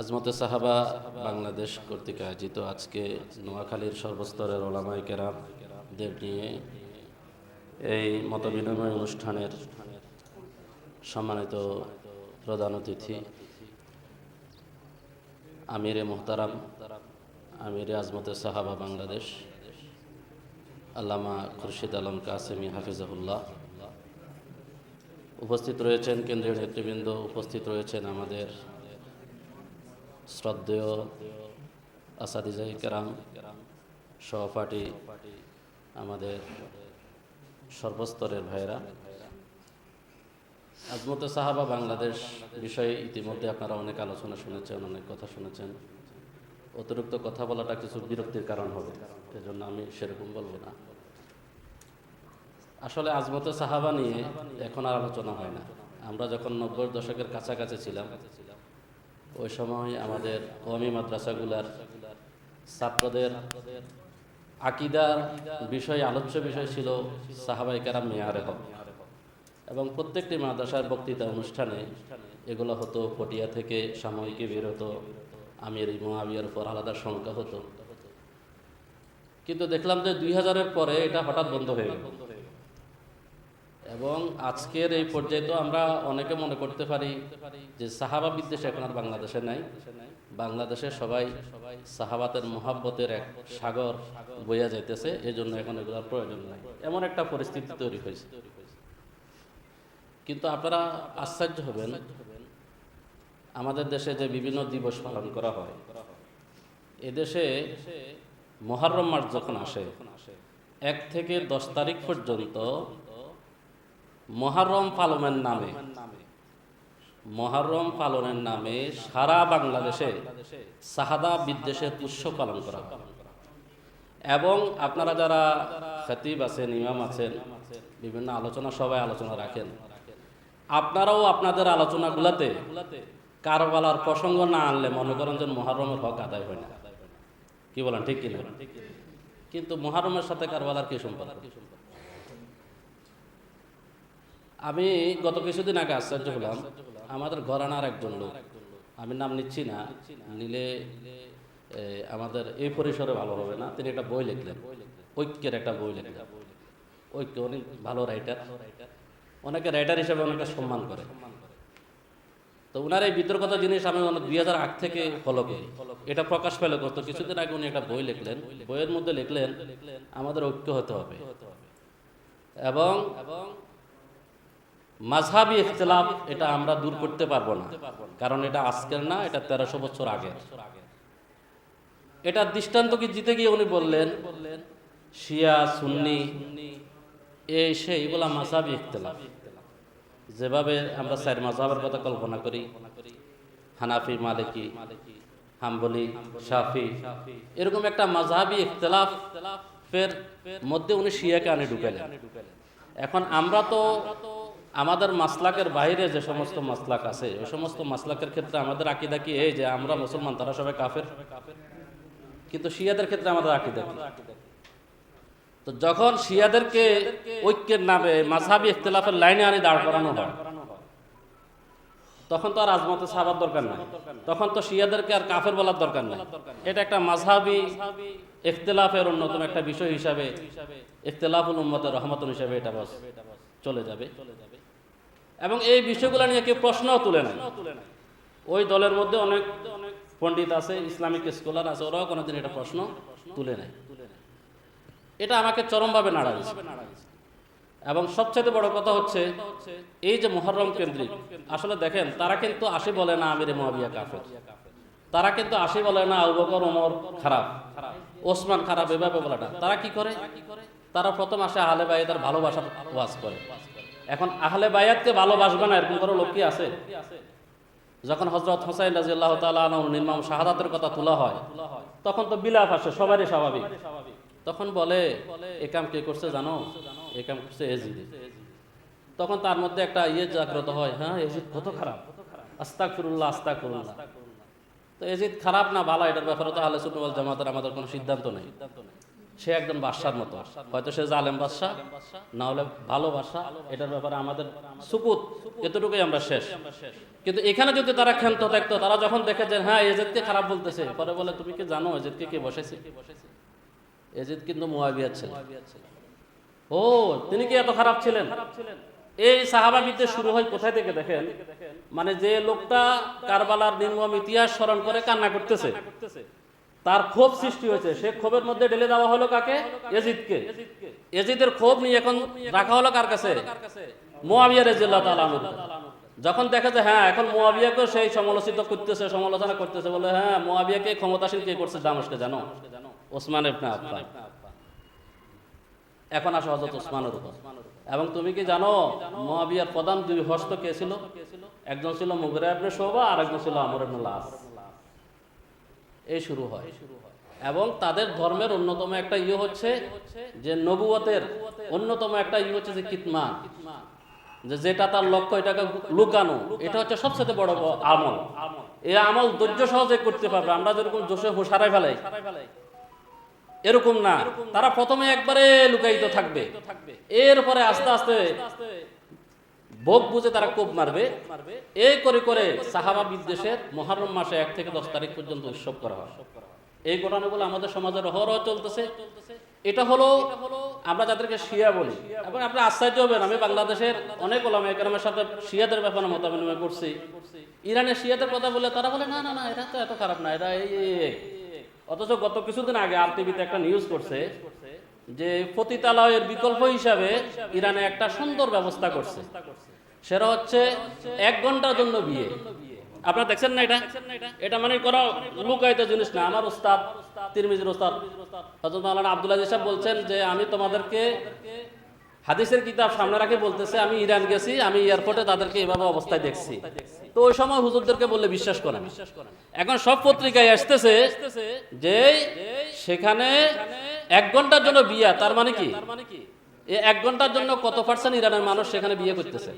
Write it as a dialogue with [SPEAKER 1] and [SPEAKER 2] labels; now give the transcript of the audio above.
[SPEAKER 1] আজমতে সাহাবা বাংলাদেশ কর্তৃক আয়োজিত আজকে নোয়াখালীর সর্বস্তরের ওলামাই কেরামদের নিয়ে এই মতবিনিময় অনুষ্ঠানের সম্মানিত প্রধান অতিথি, আমিরে মোহতারাম, আমিরে আজমতে সাহাবা বাংলাদেশ, আল্লামা খুরশিদ আলম কাসেমি হাফিজাহুল্লাহ। উপস্থিত রয়েছেন কেন্দ্রীয় নেতৃবৃন্দ, উপস্থিত রয়েছেন আমাদের শ্রদ্ধেয় আসাদিজাই কেরাম, সহপাঠী আমাদের সর্বস্তরের ভাইয়েরা। আজমতে সাহাবা বাংলাদেশ বিষয়ে ইতিমধ্যে আপনারা অনেক আলোচনা শুনেছেন, অনেক কথা শুনেছেন। অতিরিক্ত কথা বলাটা কিছু বিরক্তির কারণ হবে, এজন্য আমি সেরকম বলব না। আসলে আজমত সাহাবা নিয়ে এখন আর আলোচনা হয় না। আমরা যখন নব্বই দশকের কাছাকাছি ছিলাম ওই সময় আমাদের কমি মাদ্রাসাগুলার ছাত্রদের আকিদার বিষয়, আলোচ্য বিষয় ছিল সাহাবাই কারাম মেয়ারে হক। এবং প্রত্যেকটি মাদ্রাসার বক্তৃতা অনুষ্ঠানে এগুলো হতো, পটিয়া থেকে সাময়িকী বের হতো, আমির মহাবিয়ার পর আলাদা সংখ্যা হতো। কিন্তু দেখলাম যে দুই হাজারের পরে এটা হঠাৎ বন্ধ হয়ে গেল। এবং আজকের এই পর্যায়ে তো আমরা অনেকে মনে করতে পারি যে সাহাবা বিদ্বেষ এখন আর বাংলাদেশে নাই। বাংলাদেশে সবাই সাহাবাতের মোহাব্বতের এক সাগর বইয়া যাইতেছে এই জন্য এখন এগুলোর প্রয়োজন নাই। এমন একটা পরিস্থিতি তৈরি হয়েছে। কিন্তু আপনারা আশ্চর্য হবেন, আমাদের দেশে যে বিভিন্ন দিবস পালন করা হয়, এদেশে মহারম মাস যখন আসে, এক থেকে দশ তারিখ পর্যন্ত মহারম পালনের নামে। মহারম পালনের নামে সারা বাংলাদেশে সাহাদা বিদ্বেষের উৎসব পালন করা এবং আপনারা যারা খতিব আছেন, ইমাম আছেন, বিভিন্ন আলোচনা সবাই আলোচনা রাখেন, আপনারাও আপনাদের আলোচনাগুলাতে কারবালার প্রসঙ্গ না আনলে মনে করেন যে মহারমের হক আদায় হয় না। কি বলেন, ঠিক কিনা? কিন্তু মহারমের সাথে কারবালার কি সম্পর্ক? আমি গত কিছুদিন আগে আশ্চর্য হলাম, আমাদের ঘরানার একজন লোক। আমি নাম নিচ্ছি না, নিলে আমাদের এই পরিসরে ভালো হবে না। তিনি একটা বই লিখলেন, ঐক্যের একটা বই লিখলেন। ঐক্য অনেক ভালো রাইটার অনেকে রাইটার হিসেবে অনেকে সম্মান করে। তো উনার এই বিতর্কত জিনিস আমি অনেক দুই হাজার আট থেকে ফলো করি। এটা প্রকাশ পেলে করতো কিছুদিন আগে উনি একটা বই লিখলেন। বইয়ের মধ্যে লিখলেন, আমাদের ঐক্য হতে হবে। এবং মাঝহাবি ইখতলাফ এটা আমরা দূর করতে পারব না। কারণ এটা আজকের না, এটা তেরোশো বছর আগে এটা দৃষ্টান্ত কি জিতে গিয়ে উনি বললেন, শিয়া, সুন্নি এই সে, এগুলা মাঝহাবি ইখতলাফ। যেভাবে আমরা চার মাঝহাবের কথা কল্পনা করি, হানাফি, মালিকি, হাম্বলি, শাফি, এরকম একটা মাঝহাবি ইখতলাফের মধ্যে উনি শিয়াকে আনে ঢুকাইলেন এখন আমরা তো আমাদের মাসলাকের বাইরে যে সমস্ত মাসলাক আছে, ওই সমস্ত মাসলাকের ক্ষেত্রে আমাদের আকিদা কি? এই যে আমরা মুসলমান, তারা সবাই কাফের। কিন্তু শিয়াদের ক্ষেত্রে আমাদের আকিদা তো যখন শিয়াদেরকে ঐক্যের নামে মাঝহাবি ইখতলাফের লাইনে আনি দাঁড় করানো হয়, তখন তো আর আজমতে সাহাবার দরকার নাই। তখন তো শিয়াদেরকে আর কাফের বলার দরকার নাই। এটা একটা মাঝহাবি ইখতলাফের অন্যতম একটা বিষয় হিসাবে, ইখতলাফুল উম্মতের রহমতুল হিসাবে এটা বাস, চলে যাবে। এবং এই বিষয়গুলো নিয়ে কেউ প্রশ্নও তুলে নেয় ওই দলের মধ্যে অনেক পণ্ডিত আছে, ইসলামিক স্কলার আছে, ওরাও কোনোদিন এটা প্রশ্ন তুলে নেয় এটা আমাকে চরমভাবে নাড়া এবং সবচেয়ে বড় কথা হচ্ছে, এই যে মহরম কেন্দ্রিক, আসলে দেখেন, তারা কিন্তু আসি বলে না আমির মহাবিয়া কাফের। তারা কিন্তু আসি বলে না আবু বকর, ওমর খারাপ, ওসমান খারাপ, এভাবে বলে না তারা কি করে? তারা প্রথম আসে আহলে তার ভালোবাসার ওয়াজ করে। এখন আহলে বাইয়াতকে ভালোবাসবে না? এরকম করে লোক কি আছে? যখন হজরত হোসাইন রাজিয়াল্লাহ তাআলা নির্মাম শাহাদাতের কথা তোলা হয়, তখন তো বিলাপ আসে, সবারই স্বাভাবিক। তখন বলে, এ কাম কে করছে জানো? এ কাম করছে এজিদ তখন তার মধ্যে একটা ইয়ে জাগ্রত হয় হ্যাঁ এজিদ কত খারাপ। আস্তাক ফিরুল্লাহ আস্তাক ফিরুল্লাহ তো এজিদ খারাপ না, ভালো, এটার ব্যাপারে তো আহলে ওয়াল জামাতের আমাদের কোনো সিদ্ধান্ত নেই সিদ্ধান্ত নেই। সে একজন বাদশার মতো। হয়তো সে জালেম বাদশাহ, না হলে ভালো বাদশাহ। এটার ব্যাপারে আমাদের সুকুত এতটুকুই আমরা শেষ। কিন্তু এখানে যদি তারা ক্ষান্ত থাকতো, তারা যখন দেখে যে হ্যাঁ এজেদকে খারাপ বলতেছে, পরে বলে, তুমি কি জানো এজেদকে কে বসেছে? এজিদ কিন্তু মুয়াবিয়ার ছিলেন ও, তিনি কি এত খারাপ ছিলেন? এই সাহাবা বিদ্যে শুরু হয় কোথায় থেকে দেখেন? মানে যে লোকটা কারবালার নির্মম ইতিহাস স্মরণ করে কান্না করতেছে। তার ক্ষোভ সৃষ্টি হয়েছে। সে ক্ষোভের মধ্যে ঢেলে দেওয়া হলো কাকে? এজিদকে এজিদের ক্ষোভ নিয়ে এখন রাখা হলো কার কাছে? মোয়াবিয়া রেজিল্লাহ তাআলা যখন দেখা যায় হ্যাঁ এখন মোয়াবিয়াকে সেই সমালোচিত করতেছে, সমালোচনা করতেছে, বলে হ্যাঁ মোয়াবিয়াকে ক্ষমতাসীন কে করছে দামস্কে জানো? ওসমান এখন আসো হজরত ওসমানের উপর। এবং তুমি কি জানো মোয়াবিয়ার প্রধান দুই হস্ত কে ছিল? একজন ছিল মুগরা ইবনে শোভা আর একজন ছিল আমর ইবনে লাস। এই শুরু হয়। এবং তাদের ধর্মের অন্যতম একটা ইয়ে হচ্ছে যে নবুয়তের অন্যতম একটা ইয়ে হচ্ছে যে কিতমান, যে যেটা তার লক্ষ্য এটাকে লুকানো, এটা হচ্ছে সবচেয়ে বড় আমল। এই আমল ধৈর্য সহজে করতে পারবে। আমরা যেরকম জোশে হুসারাই ফেলাই, এরকম না। তারা প্রথমে একবারে লুকায়িত থাকবে। এরপরে আস্তে আস্তে ভোগ বুঝে তারা কোপ মারবে। এই করে করে সাহাবা বিদ্বেষের মহারম মাসে এক থেকে দশ তারিখ পর্যন্ত উৎসব করা হয়। এই ঘটনাগুলো আমাদের সমাজের অহরহ চলতেছে। এটা হলো আমরা যাদেরকে শিয়া বলি এবং আপনি আশ্চর্য হবেন আমি বাংলাদেশের অনেক ওলামা একরামের সাথে শিয়াদের ব্যাপারে মত বিনিময় করছি। ইরানের শিয়াদের কথা বলে তারা বলে না না না এটা তো এত খারাপ না এই, এই। অথচ গত কিছুদিন আগে আর টিভিতে একটা নিউজ করছে যে পতিতালয়ের বিকল্প হিসাবে ইরানে একটা সুন্দর ব্যবস্থা করছে। সেটা হচ্ছে এক ঘণ্টার জন্য বিয়ে। আপনারা দেখছেন না এটা? এটা মানে কোনো লুকায়িত জিনিস না। আমার উস্তাদ তিরমিজির উস্তাদ হজরত মাওলানা আব্দুল আজিজ সাহেব বলছেন যে, আমি তোমাদেরকে হাদিসের কিতাব সামনে রাখে বলতেছে, আমি ইরান গেছি, আমি এয়ারপোর্টে তাদেরকে এভাবে অবস্থায় দেখছি। তো ওই সময় হুজুরদেরকে বললে বিশ্বাস করে এখন সব পত্রিকায় আসতেছে যে, সেখানে এক ঘণ্টার জন্য বিয়া, তার মানে কি? এই এক ঘণ্টার জন্য কত পার্সেন্ট ইরানের মানুষ সেখানে বিয়ে করতেছে?